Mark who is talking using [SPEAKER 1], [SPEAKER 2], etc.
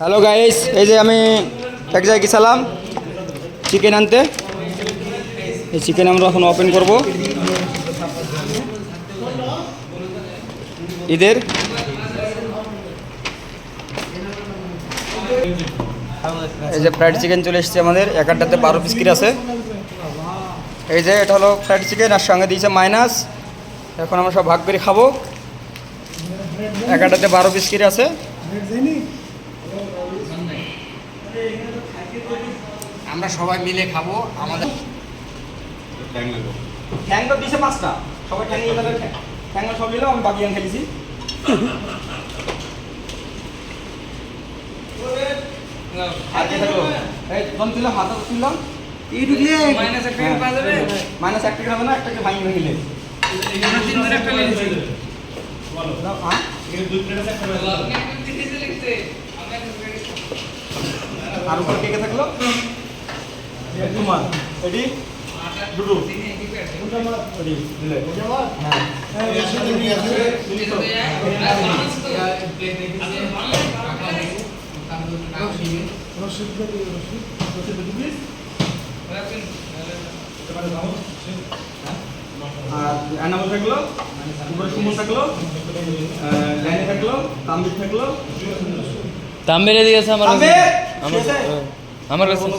[SPEAKER 1] Hello guys এই যে আমি এক জায়গায় গেছিলাম চিকেন আনতে। এই চিকেন আমরা এখন ওপেন করব। ঈদের। এই যে ফ্রাইড চিকেন চলে এসেছে আমাদের। এক আটটাতে বারো পিস কির আছে। এই যে এটা হলো ফ্রাইড চিকেন আর সঙ্গে দিয়েছে মাইনাস এখন আমরা সব ভাগ করে খাব। এক আটটাতে বারো পিস কিরে আছে।
[SPEAKER 2] আমরা সবাই মিলে খাব আমাদের
[SPEAKER 1] ঠ্যাং দিছে পাঁচটা। সবাই নিয়ে সব নিলাম আমি বাকি দিলাম হাতে
[SPEAKER 2] মাইনাস একটা পাওয়া যাবে?
[SPEAKER 1] মাইনাস একটা হবে না একটাকে ভাঙি ভেঙে
[SPEAKER 2] তিন একটা
[SPEAKER 1] আর উপর কে কে থাকল? তোমার দুটো। হ্যাঁ আর এনামল থাকল? সুমন থাকল? লাইনে থাকল? তাম্বির থাকল?
[SPEAKER 3] তাম্বের এদিকে আছে আমার কাছে।
[SPEAKER 1] তাম্বির
[SPEAKER 3] আমার
[SPEAKER 1] ঠিক আছে?
[SPEAKER 3] হ্যাঁ, আমার কাছে
[SPEAKER 1] বন্ধ